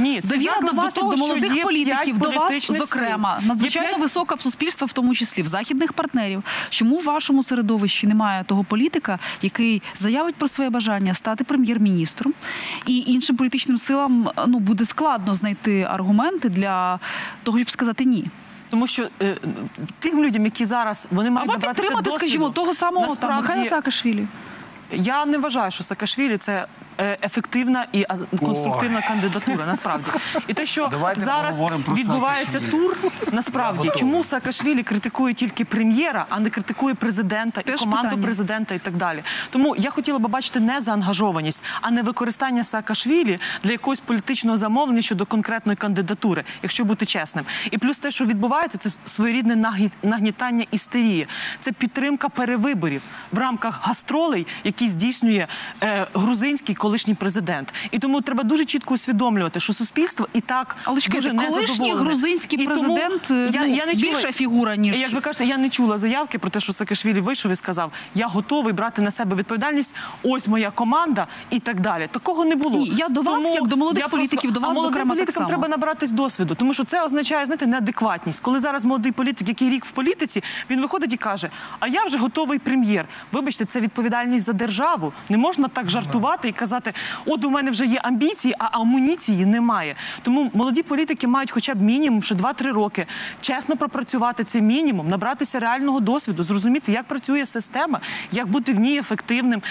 Ні, це довіра до вас до як того, до молодих політиків, до вас зокрема, надзвичайно Є п'ять- висока в суспільства, в тому числі в західних партнерів. Чому в вашому середовищі немає того політика, який заявить про своє бажання стати прем'єр-міністром, і іншим політичним силам ну буде складно знайти аргументи для того, щоб сказати ні. Тому що е, тим людям, які зараз вони мають Або підтримати, досвіду, скажімо, того самого там насправді, Михайла Саакашвілі. Я не вважаю, що Саакашвілі – це ефективна і конструктивна кандидатура. Насправді, і те, що Давайте зараз відбувається тур, насправді, чому Саакашвілі критикує тільки прем'єра, а не критикує президента і команду президента і так далі. Тому я хотіла би бачити не заангажованість, а не використання Саакашвілі для якогось політичного замовлення щодо конкретної кандидатури, якщо бути чесним. І плюс те, що відбувається, це своєрідне нагнітання істерії. Це підтримка перевиборів в рамках гастролей, які здійснює е, грузинський колишній президент. І тому треба дуже чітко усвідомлювати, що суспільство і так Але чекайте, дуже колишній грузинський І тому президент е, я, ну, я не чула- більша фігура, ніж як ви кажете, я не чула заявки про те, що Саакашвілі вийшов і сказав, я готовий брати на себе відповідальність. Ось моя команда і так далі. Такого не було. Ні, я до вас, як до молодих політиків, до вас, зокрема, так політикам само. треба набратись досвіду, тому що це означає знаєте, неадекватність. Коли зараз молодий політик, який рік в політиці, він виходить і каже: А я вже готовий прем'єр. Вибачте, це відповідальність за державу. Не можна так жартувати і казати, от у мене вже є амбіції, а амуніції немає. Тому молоді політики мають хоча б мінімум ще 2-3 роки чесно пропрацювати цей мінімум, набратися реального досвіду, зрозуміти, як працює система, як бути в ній ефективним.